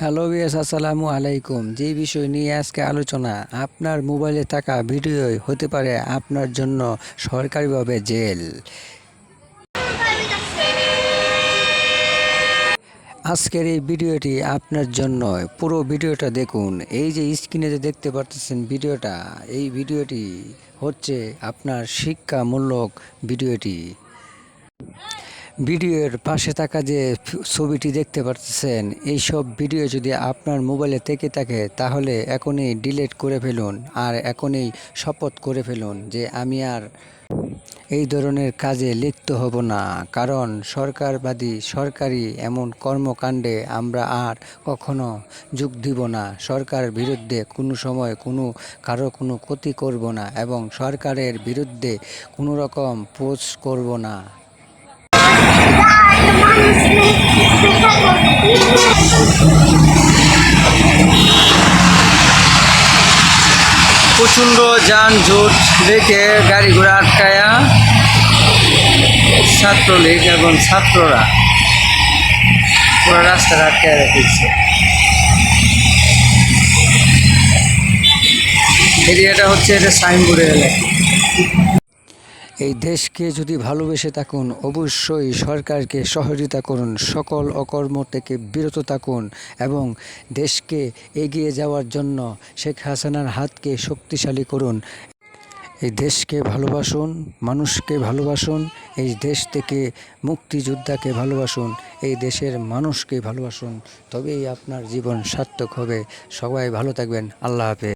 Hello বিয়াস আসসালামু আলাইকুম। যে বিষয় নিয়ে আজকে আলোচনা, আপনার মোবাইলে থাকা ভিডিও হতে পারে আপনার জন্য সরকারিভাবে জেল। আজকের এই ভিডিওটি আপনার জন্য, পুরো ভিডিওটা দেখুন। এই যে স্ক্রিনে যে দেখতে পারতেছেন ভিডিওটা, এই ভিডিওটি হচ্ছে আপনার শিক্ষামূলক ভিডিওটি। ভিডিওর পাশে থাকা যে ছবিটি দেখতে পাচ্ছেন এই সব ভিডিও যদি আপনার মোবাইলে থেকে থাকে, তাহলে এখনই ডিলিট করে ফেলুন আর এখনই শপথ করে ফেলুন যে আমি আর এই ধরনের কাজে লিপ্ত হব না। কারণ সরকারবাদী সরকারি এমন কর্মকাণ্ডে আমরা আর কখনো যোগ দিব না। সরকারের বিরুদ্ধে কোনো সময় কোনো কারও কোনো ক্ষতি করব না এবং সরকারের বিরুদ্ধে কোনো রকম পোস্ট করব না। প্রচণ্ড যানজট দেখে গাড়ি ঘোড়া আটকায়া ছাত্রলীগ এবং ছাত্ররা পুরো রাস্তা আটকায় রেখেছে। এরিয়াটা হচ্ছে এটা সাইনবোর্ডের এলাকা। এই দেশকে যদি ভালোবেসে থাকুন, অবশ্যই সরকারকে সহযোগিতা করুন, সকল অকর্ম থেকে বিরত থাকুন এবং দেশকে এগিয়ে যাওয়ার জন্য শেখ হাসিনার হাতকে শক্তিশালী করুন। এই দেশকে ভালোবাসুন, মানুষকে ভালোবাসুন, এই দেশ থেকে মুক্তিযোদ্ধাকে ভালোবাসুন, এই দেশের মানুষকে ভালোবাসুন। তবেই আপনার জীবন সার্থক হবে। সবাই ভালো থাকবেন। আল্লাহ হাফেজ।